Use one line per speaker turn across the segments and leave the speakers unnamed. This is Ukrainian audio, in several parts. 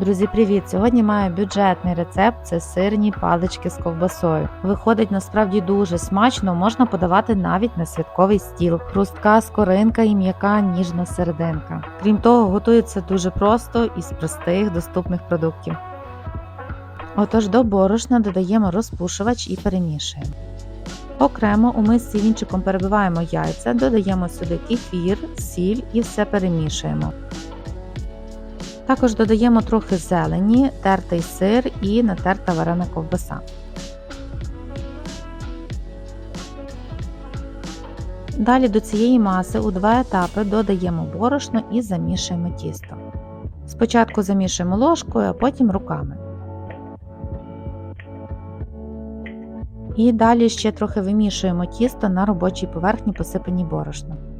Друзі, привіт! Сьогодні маю бюджетний рецепт це сирні палички з ковбасою. Виходить насправді дуже смачно, можна подавати навіть на святковий стіл. Хрустка скоринка і м'яка ніжна серединка. Крім того, готується дуже просто із простих доступних продуктів. Отож до борошна додаємо розпушувач і перемішуємо. Окремо у мисці вінчиком перебиваємо яйця, додаємо сюди кефір, сіль і все перемішуємо. Також додаємо трохи зелені, тертий сир і натерта варена ковбаса. Далі до цієї маси у два етапи додаємо борошно і замішуємо тісто. Спочатку замішуємо ложкою, а потім руками. І далі ще трохи вимішуємо тісто на робочій поверхні, посипаній борошном.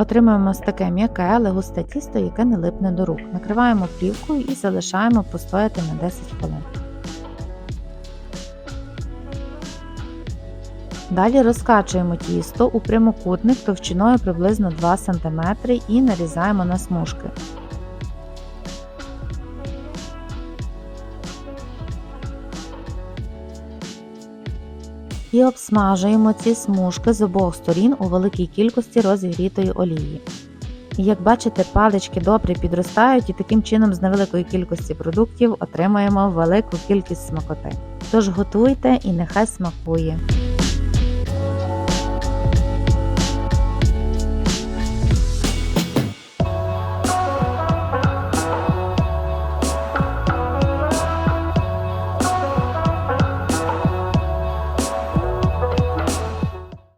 Отримуємо ось таке м'яке, але густе тісто, яке не липне до рук. Накриваємо плівкою і залишаємо постояти на 10 хвилин. Далі розкачуємо тісто у прямокутник товщиною приблизно 2 см і нарізаємо на смужки. І обсмажуємо ці смужки з обох сторін у великій кількості розігрітої олії. Як бачите, палички добре підростають і таким чином з невеликої кількості продуктів отримаємо велику кількість смакоти. Тож готуйте і нехай смакує!